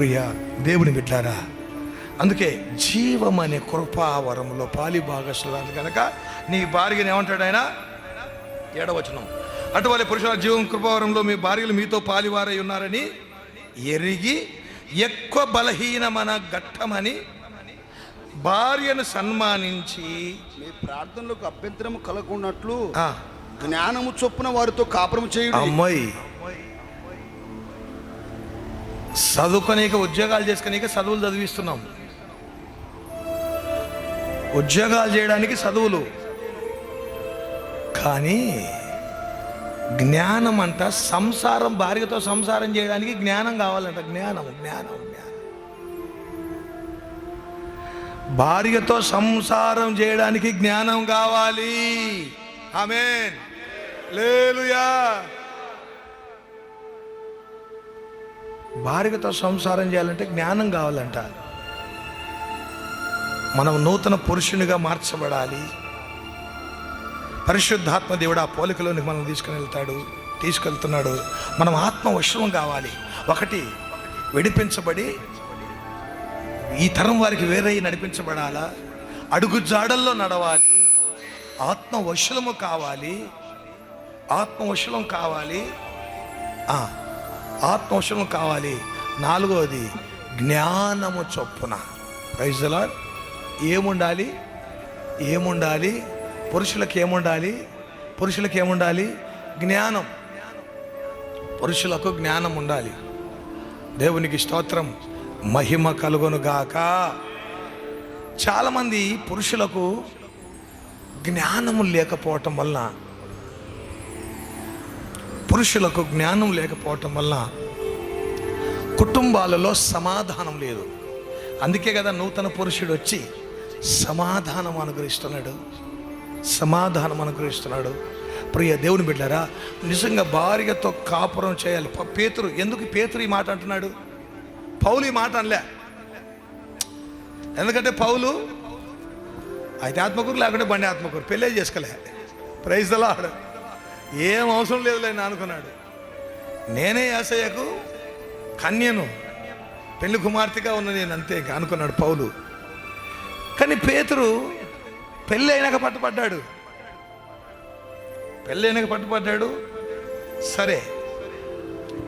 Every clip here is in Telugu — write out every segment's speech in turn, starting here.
ప్రియ దేవుని బిడ్డారా అందుకే జీవం అనే కృపావరంలో పాలి భాగస్వామి కనుక నీ భార్యని ఏమంటాడు ఆయన? ఏడవచనం. అటువలే పురుషుల జీవం కృపావరంలో మీ భార్యలు మీతో పాలివారై ఉన్నారని ఎరిగి ఎక్కువ బలహీనమన ఘట్టమని భార్యను సన్మానించి మీ ప్రార్థనలకు అభ్యంతరం కలగకున్నట్లు జ్ఞానము చొప్పున వారితో కాపురం చేయుడు. అమ్మాయి చదువుకోనీక ఉద్యోగాలు చేసుకునేక చదువులు చదివిస్తున్నాం. ఉద్యోగాలు చేయడానికి చదువులు. కానీ జ్ఞానం అంట సంసారం భార్యతో సంసారం చేయడానికి జ్ఞానం కావాలంట. జ్ఞానం జ్ఞానం జ్ఞానం. భార్యతో సంసారం చేయడానికి జ్ఞానం కావాలి. ఆమెన్. లేలుయా భార్యతో సంసారం చేయాలంటే జ్ఞానం కావాలంట. మనం నూతన పురుషునిగా మార్చబడాలి. పరిశుద్ధాత్మ దేవుడు ఆ పోలికలోనికి మనం తీసుకుని వెళ్తాడు తీసుకెళ్తున్నాడు. మనం ఆత్మ వశం కావాలి. ఒకటి విడిపించబడి ఈ తరం వారికి వేరే నడిపించబడాలా? అడుగు జాడల్లో నడవాలి. ఆత్మ వశులము కావాలి. ఆత్మ వశులం కావాలి ఆత్మవశం కావాలి. నాలుగవది జ్ఞానము చొప్పున. ప్రైజలా ఏముండాలి? ఏముండాలి? పురుషులకు ఏముండాలి? పురుషులకు ఏముండాలి? జ్ఞానం. పురుషులకు జ్ఞానం ఉండాలి. దేవునికి స్తోత్రం. మహిమ కలుగునుగాక. చాలామంది పురుషులకు జ్ఞానము లేకపోవటం వలన పురుషులకు జ్ఞానం లేకపోవటం వల్ల కుటుంబాలలో సమాధానం లేదు. అందుకే కదా నూతన పురుషుడు వచ్చి సమాధానం అనుగ్రహిస్తున్నాడు. సమాధానం అనుగ్రహిస్తున్నాడు. ప్రియ దేవుని బిడ్డారా నిజంగా భార్యతో కాపురం చేయాలి. పేతురు ఎందుకు పేతురు ఈ మాట అంటున్నాడు? పౌలు ఈ మాట అనలే. ఎందుకంటే పౌలు అయితే ఆత్మకూరు లేకుంటే బండి ఆత్మకూరు. పెళ్ళే చేసుకోలే. ప్రైజ్ దలాడు ఏం అవసరం లేదులే అనుకున్నాడు నేనే యాసయ్యకు కన్యను పెళ్ళి కుమార్తెగా ఉన్న నేను అంతే అనుకున్నాడు పౌలు. కానీ పేతురు పెళ్ళి అయినాక పట్టుపడ్డాడు. పెళ్ళి అయినాక పట్టుపడ్డాడు? సరే.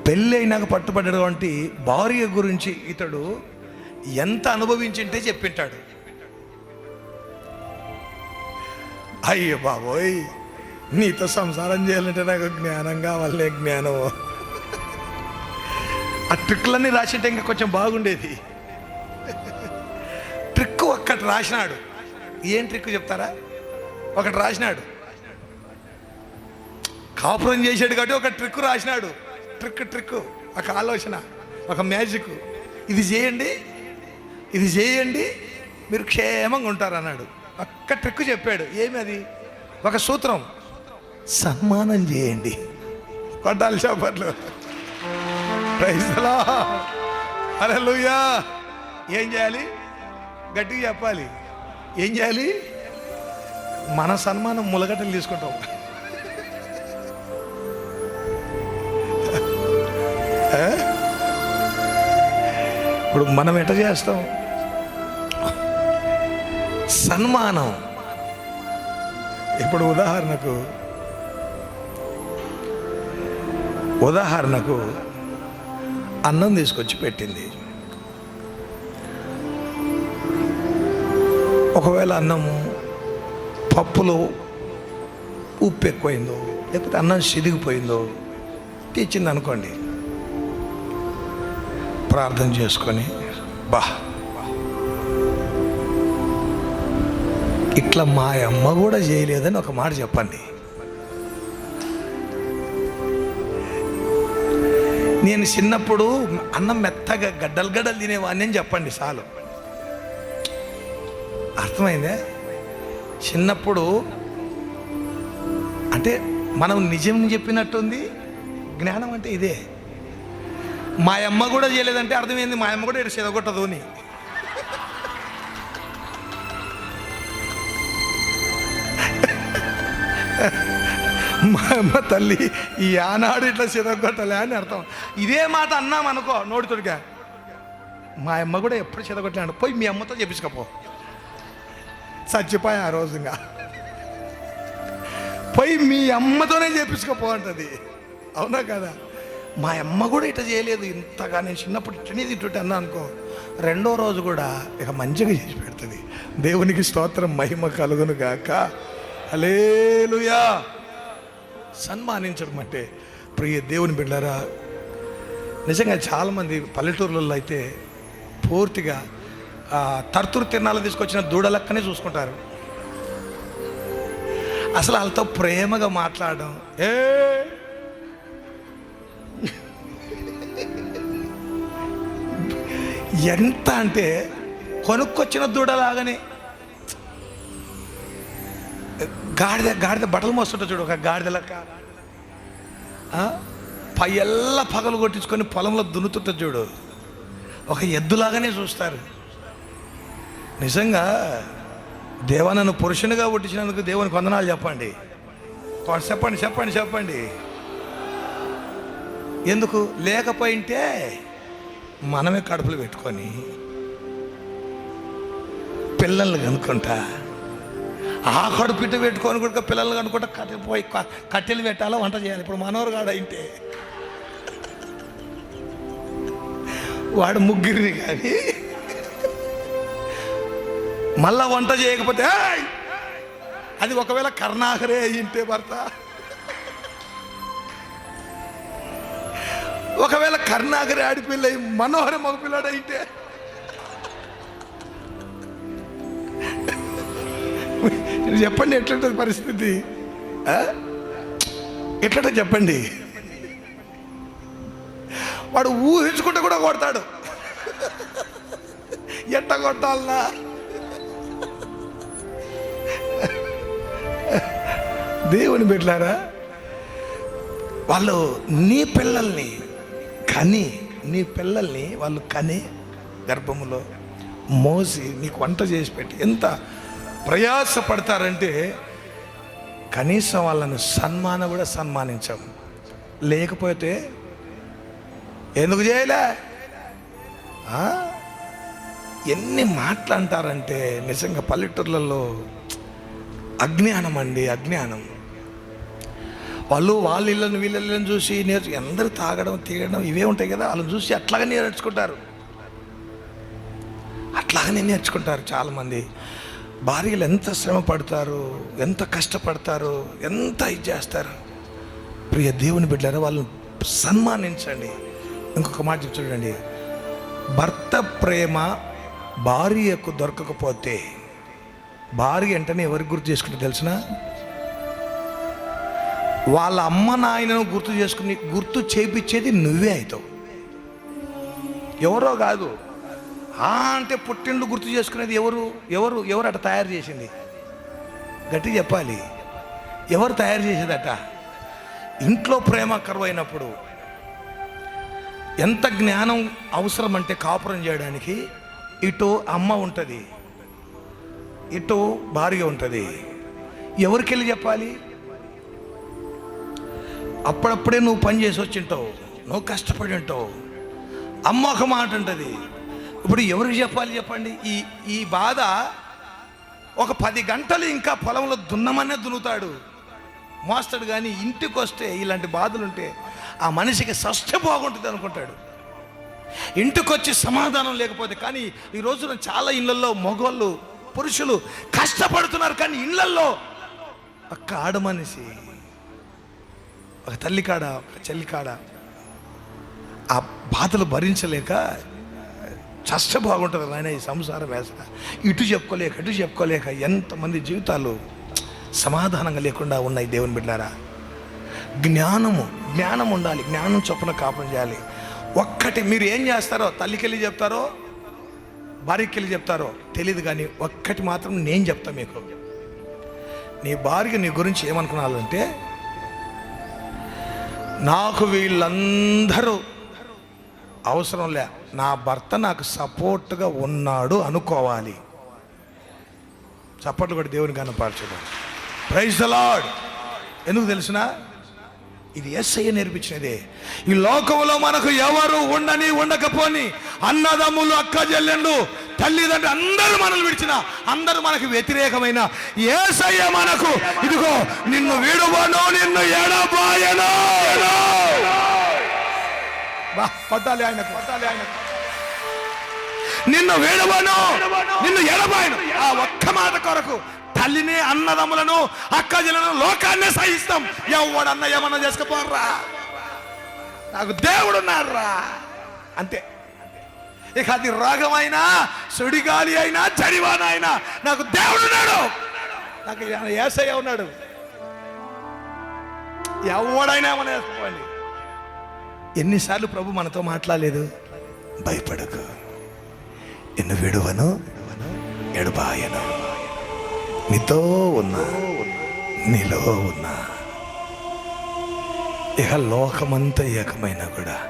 పెళ్ళి అయినాక పట్టుపడ్డాడు వంటి భార్య గురించి ఇతడు ఎంత అనుభవించింటే చెప్పింటాడు. అయ్యో బాబోయ్. నీతో సంసారం చేయాలంటే నాకు జ్ఞానం కావాలనే జ్ఞానం ఆ ట్రిక్లన్నీ రాసింటే ఇంకా కొంచెం బాగుండేది. ట్రిక్ ఒక్కటి రాసినాడు. ఏం ట్రిక్ చెప్తారా? ఒకటి రాసినాడు. కాపురం చేసాడు కాబట్టి ఒక ట్రిక్ రాసినాడు. ట్రిక్ ట్రిక్ ఒక ఆలోచన ఒక మ్యాజిక్ ఇది చేయండి ఇది చేయండి మీరు క్షేమంగా ఉంటారు అన్నాడు ఒక్క ట్రిక్ చెప్పాడు. ఏమి అది ఒక సూత్రం. సన్మానం చేయండి. కొట్టాలి చేపట్లు ప్రైజ్లా హల్లెలూయా ఏం చేయాలి? గట్టిగా చెప్పాలి. ఏం చేయాలి? మన సన్మానం ములగట్టలు తీసుకుంటాం. ఇప్పుడు మనం ఎట చేస్తాం? సన్మానం. ఇప్పుడు ఉదాహరణకు ఉదాహరణకు అన్నం తీసుకొచ్చి పెట్టింది. ఒకవేళ అన్నము పప్పులో ఉప్పు ఎక్కువైందో లేకపోతే అన్నం సిదిగిపోయిందో తెచ్చింది అనుకోండి. ప్రార్థన చేసుకొని బా. ఇట్లా మా అమ్మ కూడా చేయలేదని ఒక మాట చెప్పండి. నేను చిన్నప్పుడు అన్నం మెత్తగా గడ్డలు గడ్డలు తినేవాడిని అని చెప్పండి చాలు. అర్థమైందే? చిన్నప్పుడు అంటే మనం నిజం చెప్పినట్టుంది జ్ఞానం అంటే ఇదే. మా అమ్మ కూడా చేయలేదంటే అర్థమైంది మా అమ్మ కూడా ఇటు చెదగొట్టదు అని. మా అమ్మ తల్లి ఈ ఆనాడు ఇట్లా చెదగొట్టలే అని అర్థం. ఇదే మాట అన్నాం అనుకో నోటితోడిగా మా అమ్మ కూడా ఎప్పుడు చెదగొట్టినాడు. పోయి మీ అమ్మతో చెప్పించుకపో. చచ్చిపోయా ఆ రోజు పోయి మీ అమ్మతోనే చేపించుకపో అంటది. అవునా కదా? మా అమ్మ కూడా ఇట్లా చేయలేదు. ఇంతగా నేను చిన్నప్పుడు ఇట్లనే ఇటు అన్నా అనుకో రెండో రోజు కూడా ఇక మంచిగా చేసి పెడుతుంది. దేవునికి స్తోత్రం మహిమ కలుగును గాక. అలేలుయా సన్మానించడం అంటే ప్రియ దేవుని బిడ్డారా నిజంగా చాలామంది పల్లెటూర్లలో అయితే పూర్తిగా తర్తురు తిరణాలు తీసుకొచ్చిన దూడలక్కనే చూసుకుంటారు. అసలు వాళ్ళతో ప్రేమగా మాట్లాడడం ఏ? ఎంత అంటే కొనుక్కొచ్చిన దూడలాగానే గాడిద గాడిద బట్టలు మోస్తుంటా చూడు ఒక గాడిద లెక్క. ఆ? పగలు కొట్టించుకొని పొలంలో దున్నుతుంటా చూడు. ఒక ఎద్దులాగానే చూస్తారు. నిజంగా దేవా నన్ను పురుషునిగా పుట్టించినందుకు దేవునికి వందనాలు చెప్పండి. చెప్పండి చెప్పండి చెప్పండి. ఎందుకు? లేకపోయింటే మనమే కడుపులు పెట్టుకొని పిల్లల్ని కనుక్కుంటా. ఆ కడుపిట్టు పెట్టుకొని కూడా పిల్లలు కనుక్కుంటా కట్టెలు పోయి కట్టెలు పెట్టాలో వంట చేయాలి. ఇప్పుడు మనోరు కాడ వాడు ముగ్గురిని కానీ మళ్ళా వంట చేయకపోతే అది ఒకవేళ కర్ణాహరే అయ్యింటే భర్త. ఒకవేళ కర్ణాకరే ఆడిపిల్ల అయి మనోహర మగపిల్లాడు చెప్పండి ఎట్లుంటుంది పరిస్థితి? ఆ? చెప్పండి. వాడు ఊహించుకుంటే కూడా కొడతాడు. ఎట్ట కొట్టాలనా దేవుని పెట్టారా వాళ్ళు నీ పిల్లల్ని కని నీ పిల్లల్ని వాళ్ళు కని గర్భములో మోసి నీకు వంట చేసి పెట్టి ఎంత ప్రయాసపడతారంటే కనీసం వాళ్ళను సన్మానం కూడా సన్మానించాం లేకపోతే ఎందుకు చేయలే? ఎన్ని మాటలు అంటారంటే నిజంగా పల్లెటూర్లలో అజ్ఞానం అండి అజ్ఞానం. వాళ్ళు వాళ్ళ ఇళ్ళని వీళ్ళని చూసి నేర్చు అందరూ తాగడం తీయడం ఇవే ఉంటాయి కదా. వాళ్ళని చూసి అట్లాగనే నేర్చుకుంటారు. అట్లాగనే నేర్చుకుంటారు చాలామంది. భార్యలు ఎంత శ్రమ పడతారు ఎంత కష్టపడతారు ఎంత ఇది చేస్తారు? ప్రియ దేవుని బిడ్డారు వాళ్ళని సన్మానించండి. ఇంకొక మాట చూడండి. భర్త ప్రేమ భార్యకు దొరకకపోతే భార్య వెంటనే ఎవరికి గుర్తు చేసుకుంటే తెలిసిన? వాళ్ళ అమ్మ నాయనను గుర్తు చేసుకుని గుర్తు చేపించేది నువ్వే అవుతావు. ఎవరో కాదు. ఆ అంటే పుట్టిండు గుర్తు చేసుకునేది ఎవరు? ఎవరు? ఎవరు అట తయారు చేసింది? గట్టి చెప్పాలి. ఎవరు తయారు చేసేదట? ఇంట్లో ప్రేమ కరువైనప్పుడు ఎంత జ్ఞానం అవసరం అంటే కాపురం చేయడానికి ఇటు అమ్మ ఉంటుంది ఇటు భార్య ఉంటుంది. ఎవరికి వెళ్ళి చెప్పాలి? అప్పుడప్పుడే నువ్వు పని చేసి వచ్చింటావు నువ్వు కష్టపడి ఉంటావు. అమ్మ ఒక మాట ఉంటుంది ఇప్పుడు ఎవరికి చెప్పాలి చెప్పండి? ఈ ఈ బాధ ఒక పది గంటలు ఇంకా పొలంలో దున్నమనే దున్నుతాడు. మోస్తాడు కానీ ఇంటికి వస్తే ఇలాంటి బాధలు ఉంటే ఆ మనిషికి సష్ట బాగుంటుంది అనుకుంటాడు. ఇంటికొచ్చి సమాధానం లేకపోతే కానీ ఈ రోజున చాలా ఇళ్ళల్లో మగవాళ్ళు పురుషులు కష్టపడుతున్నారు కానీ ఇళ్ళల్లో ఒక్క ఆడ మనిషి ఒక తల్లి కాడ ఒక చెల్లి కాడ ఆ బాధలు భరించలేక చష్ట బాగుంటుంది నాయన ఈ సంసారం వేస. ఇటు చెప్పుకోలేక ఇటు చెప్పుకోలేక ఎంతమంది జీవితాలు సమాధానంగా లేకుండా ఉన్నాయి దేవుని బిడ్డారా. జ్ఞానము జ్ఞానం ఉండాలి జ్ఞానం చొప్పున కాపం చేయాలి. ఒక్కటి మీరు ఏం చేస్తారో తల్లికెళ్ళి చెప్తారో భార్యకెళ్ళి చెప్తారో తెలియదు కానీ ఒక్కటి మాత్రం నేను చెప్తా మీకు. నీ భార్య నీ గురించి ఏమనుకున్నాలంటే నాకు వీళ్ళందరూ అవసరం లే. నా భర్త నాకు సపోర్ట్గా ఉన్నాడు అనుకోవాలి. చప్పట్లు కూడా దేవుని కనపరచడం ప్రైజ్ ద లాడ్ ఎందుకు తెలిసిన? ఇది ఎస్ఐ నేర్పించినదే. ఈ లోకంలో మనకు ఎవరు ఉండని ఉండకపోని అన్నదమ్ములు అక్క చెల్లెళ్ళు తల్లిదండ్రులు అందరూ మనల్ని విడిచిన అందరూ మనకు వ్యతిరేకమైన ఏసయ్య మనకు ఇదిగో నిన్ను విడువను నిన్ను ఎడబాయను. పట్టాలి ఆయనకు. పట్టాలి ఆయనకు. నిన్ను వేడవను నిన్ను ఎడబాయను. ఆ ఒక్క మాట కొరకు తల్లిని అన్నదమ్ములను అక్కజలను లోకాన్నే సహిస్తాం. ఎవడన్నా ఏమన్నా చేసుకుపోర్రా నాకు దేవుడు ఉన్నారా అంతే. ఇక అది రోగమైనా సుడిగాలి అయినా చడివాన అయినా నాకు దేవుడు ఉన్నాడు నాకు ఏసయ్య ఉన్నాడు. ఎవడైనా ఏమన్నా వేసుకోండి ఎన్నిసార్లు ప్రభు మనతో మాట్లాడలేదు? భయపడకు. నిన్ను విడువను ఎడబాయను. నీతో ఉన్నా నీలో ఉన్నా ఇక లోకమంతా ఏకమైనా కూడా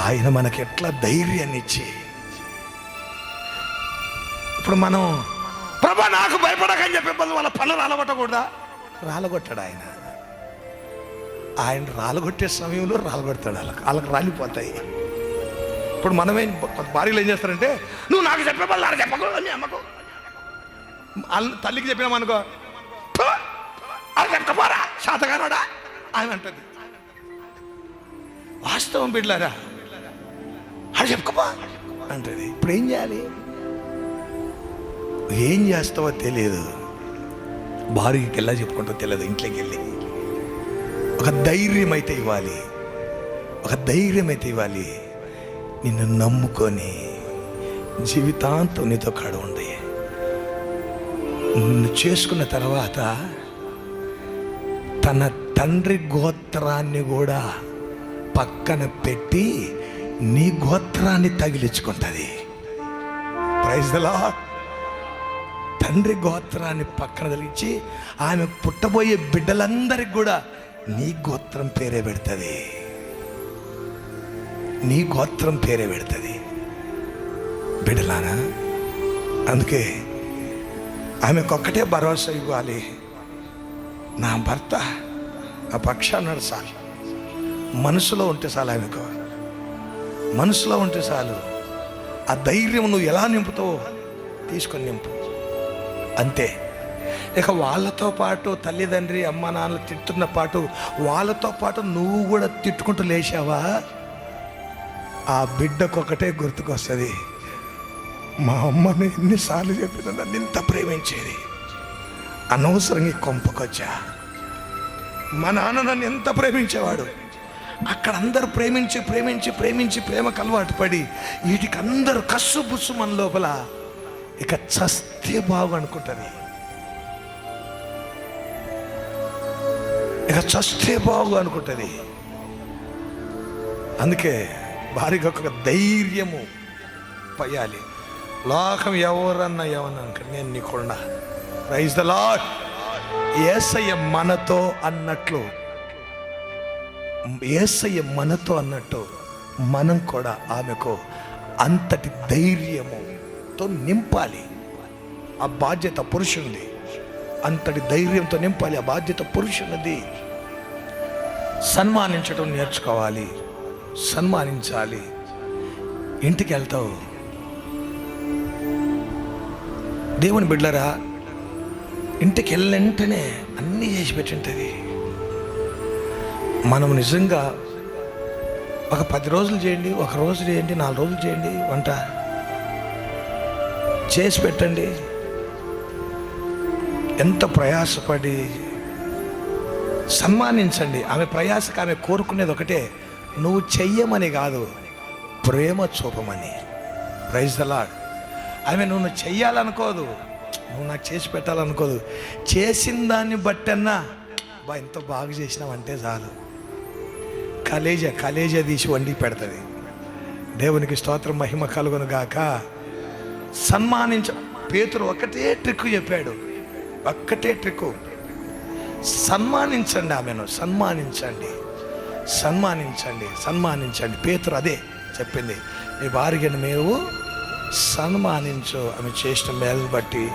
ఆయన మనకి ఎట్లా ధైర్యాన్ని ఇచ్చి ఇప్పుడు మనం ప్రభా నాకు భయపడకని చెప్పి వాళ్ళ పనులు రాలగొట్టకూడదా? రాలగొట్టాడు ఆయన. ఆయన రాలగొట్టే సమయంలో రాలగొడతాడు వాళ్ళకి. వాళ్ళకి రాలిపోతాయి. ఇప్పుడు మనమేం కొంత భార్యలు ఏం చేస్తారంటే నువ్వు నాకు చెప్పే వాళ్ళు చెప్పకు అని అమ్మకు. వాళ్ళ తల్లికి చెప్పినామనుకో అది చెప్పకపోరా శాతగానోడా అని అంటది. వాస్తవం బిడ్లారా అది చెప్పుకోపా అంటది. ఇప్పుడు ఏం చేయాలి? ఏం చేస్తావో తెలియదు. భార్యకి ఎలా చెప్పుకుంటావో తెలియదు ఇంట్లోకి వెళ్ళి. ఒక ధైర్యం అయితే ఇవ్వాలి. ఒక ధైర్యం అయితే ఇవ్వాలి. నిన్ను నమ్ముకొని జీవితాంతం నీతో కాడ ఉండి. నిన్ను చేసుకున్న తర్వాత తన తండ్రి గోత్రాన్ని కూడా పక్కన పెట్టి నీ గోత్రాన్ని తగిలించుకుంటుంది. ప్రైజ్లా తండ్రి గోత్రాన్ని పక్కన తగిలించి ఆమె పుట్టబోయే బిడ్డలందరికి కూడా నీ గోత్రం పేరే పెడుతుంది. నీ గోత్రం పేరే పెడుతుంది. బిడ్డలానా అందుకే ఆమెకొక్కటే భరోసా ఇవ్వాలి. నా భర్త ఆ పక్షాన్ని చాలు. మనసులో ఉంటే చాలు ఆమెకు. మనసులో ఉంటే చాలు. ఆ ధైర్యం నువ్వు ఎలా నింపుతావో తీసుకొని నింపు. అంతే. ఇక వాళ్ళతో పాటు తల్లిదండ్రి అమ్మ నాన్నలు తిట్టున్న పాటు వాళ్ళతో పాటు నువ్వు కూడా తిట్టుకుంటూ లేచావా? ఆ బిడ్డకొకటే గుర్తుకొస్తుంది. మా అమ్మని ఎన్నిసార్లు చెప్పిన నన్ను ఇంత ప్రేమించేది. అనవసరంగా కొంపకొచ్చా. మా నాన్న నన్ను ఎంత ప్రేమించేవాడు? అక్కడ అందరు ప్రేమించి ప్రేమించి ప్రేమించి ప్రేమకు అలవాటు పడి వీటికి అందరు కస్సు బుస్సు మన లోపల. ఇక చస్తే బాగు అనుకుంటుంది. ఇక చస్తే బాగు అనుకుంటుంది. అందుకే భార్యకు ఒక ధైర్యము పయ్యాలి. లోకం ఎవరన్నా ఎవరన్నా నేను నీకుండా రైజ్ ద లాడ్ ఏసయ్య మనతో అన్నట్లు ఏసయ్య మనతో అన్నట్టు మనం కూడా ఆమెకు అంతటి ధైర్యముతో నింపాలి. ఆ బాధ్యత పురుషుంది అంతటి ధైర్యంతో నింపాలి. ఆ బాధ్యత పురుషున్నది సన్మానించడం నేర్చుకోవాలి. సన్మానించాలి. ఇంటికి వెళ్తావు. దేవుని బిడ్డరా ఇంటికి వెళ్ళంటనే అన్నీ చేసి పెట్టింటుంది. మనం నిజంగా ఒక పది రోజులు చేయండి ఒక రోజు చేయండి నాలుగు రోజులు చేయండి వంట చేసి పెట్టండి. ఎంత ప్రయాసపడి సన్మానించండి. ఆమె ప్రయాసకు ఆమె కోరుకునేది ఒకటే నువ్వు చెయ్యమని కాదు ప్రేమ చూపమని. ప్రైజ్ ద ఆమె నువ్వు చెయ్యాలనుకోదు నువ్వు నాకు చేసి పెట్టాలనుకోదు. చేసిన దాన్ని బట్టన్నా బా ఎంత బాగా చేసినావంటే చాలు. కలేజ కలేజ తీసి వండి పెడుతుంది. దేవునికి స్తోత్రం మహిమ కలుగును గాక. సన్మానించ పేతురు ఒకటే ట్రిక్ చెప్పాడు. ఒక్కటే ట్రిక్ సన్మానించండి ఆమెను సన్మానించండి సన్మానించండి సన్మానించండి. పేతురు అదే చెప్పింది. మీ భార్యను మేము సన్మానించు ఆమె చేసిన మేలు బట్టి.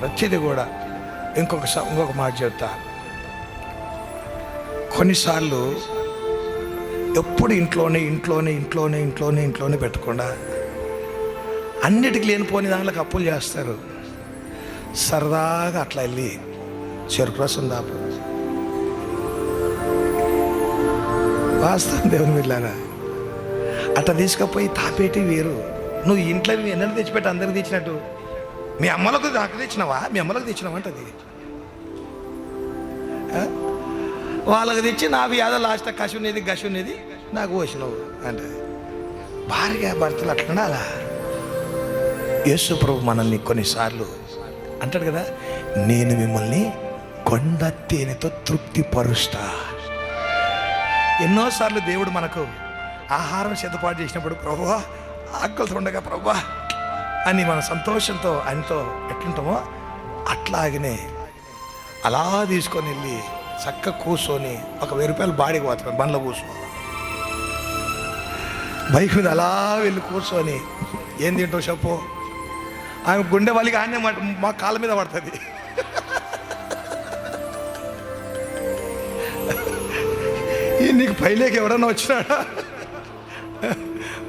ప్రతిదీ కూడా. ఇంకొక స- ఇంకొక మాట చెప్తా. కొన్నిసార్లు ఎప్పుడు ఇంట్లోనే ఇంట్లోనే ఇంట్లోనే ఇంట్లోనే ఇంట్లోనే పెట్టకుండా అన్నిటికీ లేనిపోని దాంట్లోకి అప్పులు చేస్తారు. సరదాగా అట్లా వెళ్ళి చెరుకు రసం దాపు. వాస్తవం దేవుని వీళ్ళారా అట్లా తీసుకపోయి తాపేటి వేరు. నువ్వు ఇంట్లో ఎన్నడూ తెచ్చిపెట్టి అందరికి తెచ్చినట్టు. మీ అమ్మలకు నాకు తెచ్చినావా? మీ అమ్మలకు తెచ్చినావా అంటది. వాళ్ళకి తెచ్చి నా వ్యాధ లాస్ట్ కసి ఉన్నది గసి ఉన్నది నాకు పోసినావు అంటే భార్య భర్తలు అట్లా అలా యేసు ప్రభు మనల్ని కొన్నిసార్లు అంటాడు కదా నేను మిమ్మల్ని కొండ తేనెతో తృప్తిపరుస్తా. ఎన్నోసార్లు దేవుడు మనకు ఆహారం సిద్ధపాటు చేసినప్పుడు ప్రభువా ఆకలితో ఉండగా ప్రభువా అని మన సంతోషంతో ఆయనతో ఎట్లుంటామో అట్లాగనే అలా తీసుకొని వెళ్ళి చక్క కూర్చొని ఒక వెయ్యి రూపాయలు బాడీకి పోతాం బండ్లో కూర్చో బైక్ మీద అలా వెళ్ళి కూర్చొని ఏం తింటావు చెప్పు? ఆమె గుండె వాళ్ళకి ఆనే మా కాళ్ళ మీద పడుతుంది. ఈ నీకు పైలేకి ఎవడన్నా వచ్చినాడా?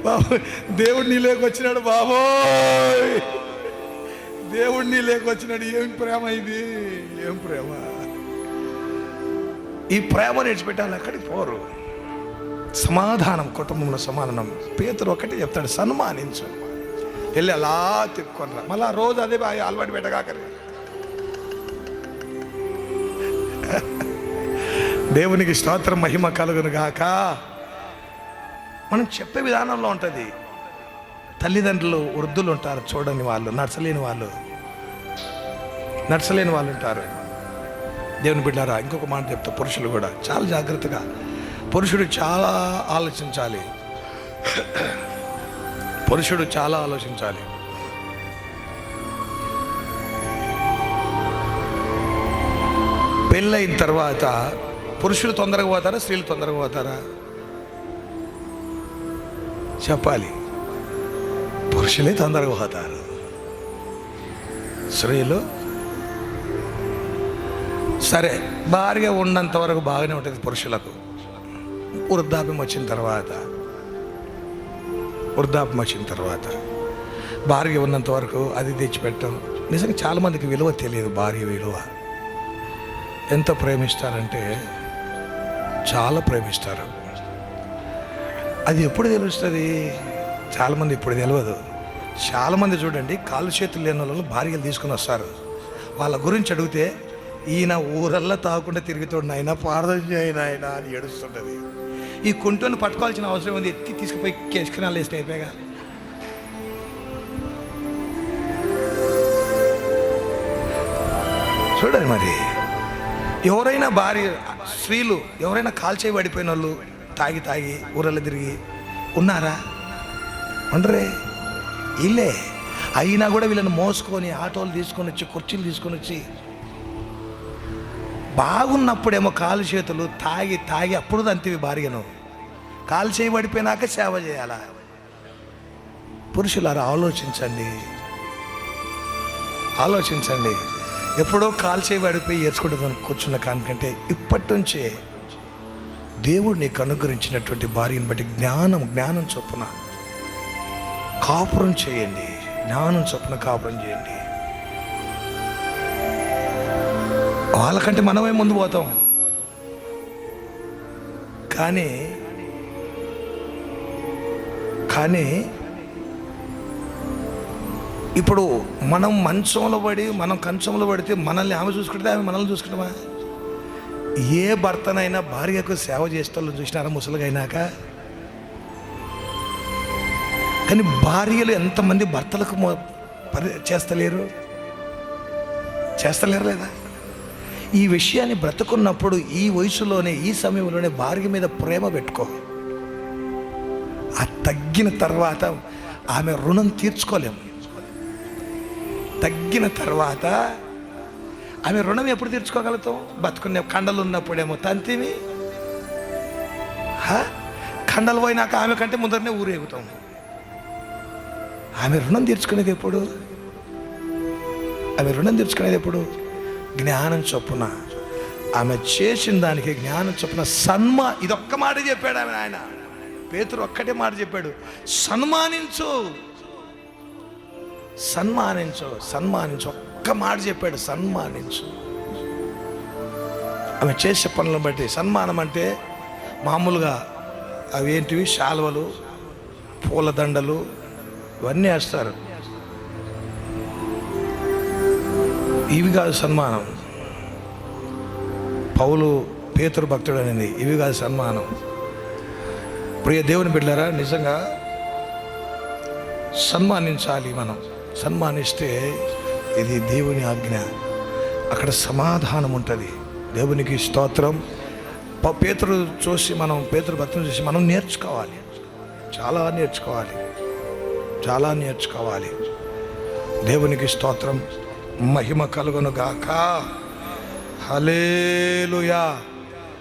బాబు దేవుడు నీలోకి వచ్చినాడు బాబోయ్. దేవుడు లేక వచ్చినాడు. ఏం ప్రేమ ఇది? ఏం ప్రేమ? ఈ ప్రేమ నేర్చిపెట్టాలి అక్కడికి పోరు. సమాధానం కుటుంబంలో సమాధానం. పేతురు ఒకటి చెప్తాడు సన్మానించు. వెళ్ళి అలా తిప్పుకొనరా మళ్ళా రోజు అదే బాగా అలవాటు పెట్టగాకరి. దేవునికి స్తోత్రం మహిమ కలుగును గాక. మనం చెప్పే విధానంలో ఉంటుంది. తల్లిదండ్రులు వృద్ధులు ఉంటారు చూడని వాళ్ళు నడచలేని వాళ్ళు. నడచలేని వాళ్ళు ఉంటారు. దేవుని బిడ్డారా ఇంకొక మాట చెప్తా పురుషులు కూడా. చాలా జాగ్రత్తగా. పురుషుడు చాలా ఆలోచించాలి. పురుషుడు చాలా ఆలోచించాలి. పెళ్ళైన తర్వాత పురుషులు తొందరగా పోతారా స్త్రీలు తొందరగా పోతారా? చెప్పాలి. పురుషులే తొందరగా పోతారు. స్త్రీలు? సరే భార్య ఉన్నంత వరకు బాగానే ఉంటుంది పురుషులకు. వృద్ధాప్యం వచ్చిన తర్వాత. వృద్ధాప్యం వచ్చిన తర్వాత భార్య ఉన్నంత వరకు అది తెచ్చిపెట్టడం. నిజంగా చాలామందికి విలువ తెలియదు భార్య విలువ. ఎంత ప్రేమిస్తారంటే చాలా ప్రేమిస్తారు. అది ఎప్పుడు తెలుస్తుంది? చాలామంది ఇప్పుడు తెలియదు చాలామంది చూడండి కాళ్ళు చేతులు లేని వాళ్ళు భార్యలు తీసుకుని వస్తారు. వాళ్ళ గురించి అడిగితే ఈయన ఊరల్లా తాగకుండా తిరుగుతుండ ఆయన ప్రార్థన చేయను ఆయన అని ఏడుస్తుంటుంది. ఈ కుంటుని పట్టుకోవాల్సిన అవసరం ఉంది. ఎత్తి తీసుకుపోయి కేసుకుని వేసిన అయిపోయాగా. చూడండి మరి. ఎవరైనా భార్య స్త్రీలు ఎవరైనా కాల్చేయి పడిపోయిన వాళ్ళు తాగి తాగి ఊరల్లో తిరిగి ఉన్నారా? ఉండరే. ఇల్లే అయినా కూడా వీళ్ళని మోసుకొని ఆటోలు తీసుకొని వచ్చి కుర్చీలు తీసుకొని వచ్చి బాగున్నప్పుడేమో కాలు చేతులు తాగి తాగి అప్పుడు తంతివి భార్యను. కాలు చేయబడిపోయినాక సేవ చేయాలా? పురుషులారా ఆలోచించండి. ఆలోచించండి. ఎప్పుడో కాలు చేయబడిపోయి ఏర్చుకుంటుంది కూర్చున్న కానికంటే ఇప్పటి నుంచే దేవుడు నీకు అనుగ్రహించినటువంటి భార్యను బట్టి జ్ఞానం జ్ఞానం చొప్పున కాపురం చేయండి. జ్ఞానం చొప్పున కాపురం చేయండి. వాళ్ళకంటే మనమే ముందు పోతాం. కానీ కానీ ఇప్పుడు మనం మంచంలో పడి మనం కంచంలో పడితే మనల్ని ఆమె చూసుకుంటే ఆమె మనల్ని చూసుకుంటామా ఏ భర్తనైనా భార్యకు సేవ చేస్తాలో చూసినారా ముసలిగైనాక? కానీ భార్యలు ఎంతమంది భర్తలకు పరి చేస్తలేరు? చేస్తలేరు లేదా? ఈ విషయాన్ని బ్రతుకున్నప్పుడు ఈ వయసులోనే ఈ సమయంలోనే భార్య మీద ప్రేమ పెట్టుకో. తగ్గిన తర్వాత ఆమె రుణం తీర్చుకోలేము. తగ్గిన తర్వాత ఆమె రుణం ఎప్పుడు తీర్చుకోగలుగుతాం? బతుకునే కండలు ఉన్నప్పుడేమో తంతిమి కండలు పోయినాక ఆమె కంటే ముందరనే ఊరేగుతాం. ఆమె రుణం తీర్చుకునేది ఎప్పుడు? ఆమె రుణం తీర్చుకునేది ఎప్పుడు? జ్ఞానం చొప్పున. ఆమె చేసిన దానికి జ్ఞానం చొప్పున సన్మా ఇదొక్క మాట చెప్పాడు ఆమె ఆయన పేతురు ఒక్కటే మాట చెప్పాడు సన్మానించు. సన్మానించు సన్మానించు. ఒక్క మాట చెప్పాడు సన్మానించు. ఆమె చేసే పనులను బట్టి సన్మానం అంటే మామూలుగా అవి ఏంటివి శాల్వలు పూలదండలు ఇవన్నీ వేస్తారు. ఇవి కాదు సన్మానం. పౌలు పేతురు భక్తుడు అనేది ఇవి కాదు సన్మానం. ప్రియ దేవుని బిడ్డారా నిజంగా సన్మానించాలి మనం. సన్మానిస్తే ఇది దేవుని ఆజ్ఞ. అక్కడ సమాధానం ఉంటుంది. దేవునికి స్తోత్రం. ప- చూసి మనం పేతరు భక్తులు చూసి మనం నేర్చుకోవాలి. చాలా నేర్చుకోవాలి. చాలా నేర్చుకోవాలి. దేవునికి స్తోత్రం. మహిమ కలుగును గాక. హలేలుయా